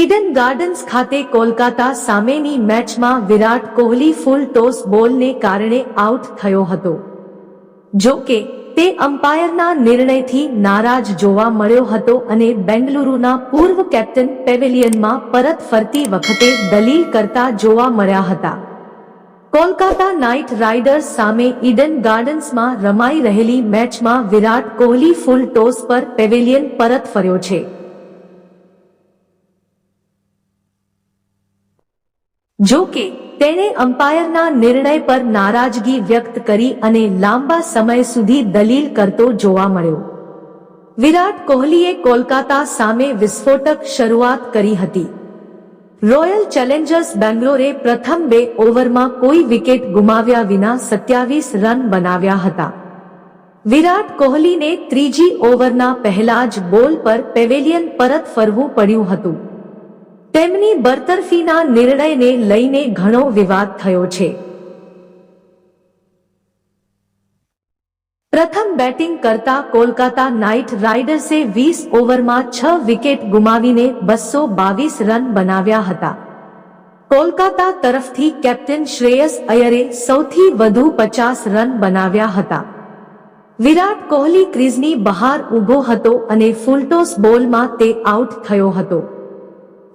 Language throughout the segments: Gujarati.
ઈડન ગાર્ડન્સ ખાતે કોલકાતા સામેની મેચમાં વિરાટ કોહલી ફૂલ ટોસ બોલને કારણે આઉટ થયો હતો. જો કે, તે અમ્પાયરના નિર્ણયથી નારાજ જોવા મળ્યો હતો અને બેંગલુરુના પૂર્વ કેપ્ટન પેવેલિયનમાં પરત ફરતી વખતે દલીલ કરતા જોવા મળ્યા હતા. કોલકાતા નાઇટ રાઇડર્સ સામે ઈડન ગાર્ડન્સમાં રમાઈ રહેલી મેચમાં વિરાટ કોહલી ફૂલ ટોસ પર પેવેલિયન પરત ફર્યો છે. જો કે, તેણે અમ્પાયરના નિર્ણય પર નારાજગી વ્યક્ત કરી અને લાંબા સમય સુધી દલીલ કરતો જોવા મળ્યો. વિરાટ કોહલીએ કોલકાતા સામે વિસ્ફોટક શરૂઆત કરી હતી. રોયલ ચેલેન્જર્સ બેંગ્લોરે પ્રથમ બે ઓવરમાં કોઈ વિકેટ ગુમાવ્યા વિના સત્યાવીસ રન બનાવ્યા હતા. વિરાટ કોહલીને ત્રીજી ઓવરના પહેલા જ બોલ પર પેવેલિયન પરત ફરવું પડ્યું હતું. તેમની બરતરફીના નિર્ણયને લઈને ઘણો વિવાદ થયો છે. પ્રથમ બેટિંગ કરતા કોલકાતા નાઇટ રાઇડર્સે વીસ ઓવરમાં છ વિકેટ ગુમાવીને બસો બાવીસ રન બનાવ્યા હતા. કોલકાતા તરફથી કેપ્ટન શ્રેયસ અયરે સૌથી વધુ પચાસ રન બનાવ્યા હતા. વિરાટ કોહલી ક્રીઝની બહાર ઊભો હતો અને ફૂલટોસ બોલમાં તે આઉટ થયો હતો.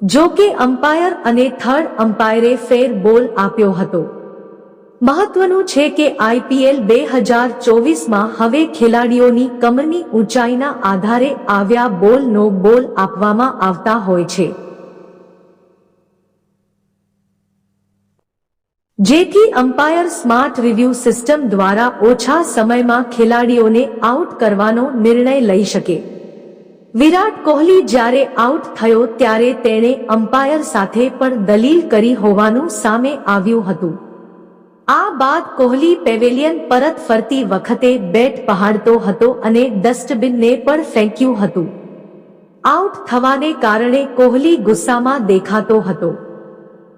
જો કે અમ્પાયર અને થર્ડ અમ્પાયરે ફેર બોલ આપ્યો હતો. મહત્વનું છે કે આઈપીએલ બે હજાર ચોવીસમાં હવે ખેલાડીઓની કમરની ઊંચાઈના આધારે આવ્યા બોલનો બોલ આપવામાં આવતા હોય છે. જેથી અમ્પાયર સ્માર્ટ રિવ્યુ સિસ્ટમ દ્વારા ઓછા સમયમાં ખેલાડીઓને આઉટ કરવાનો નિર્ણય લઈ શકે. વિરાટ કોહલી જ્યારે આઉટ થયો ત્યારે તેણે અમ્પાયર સાથે પણ દલીલ કરી હોવાનું સામે આવ્યું હતું. આ બાદ કોહલી પેવેલિયન પરત ફરતી વખતે બેટ પહાડતો હતો અને ડસ્ટબિનને પણ ફેંક્યું હતું. આઉટ થવાને કારણે કોહલી ગુસ્સામાં દેખાતો હતો.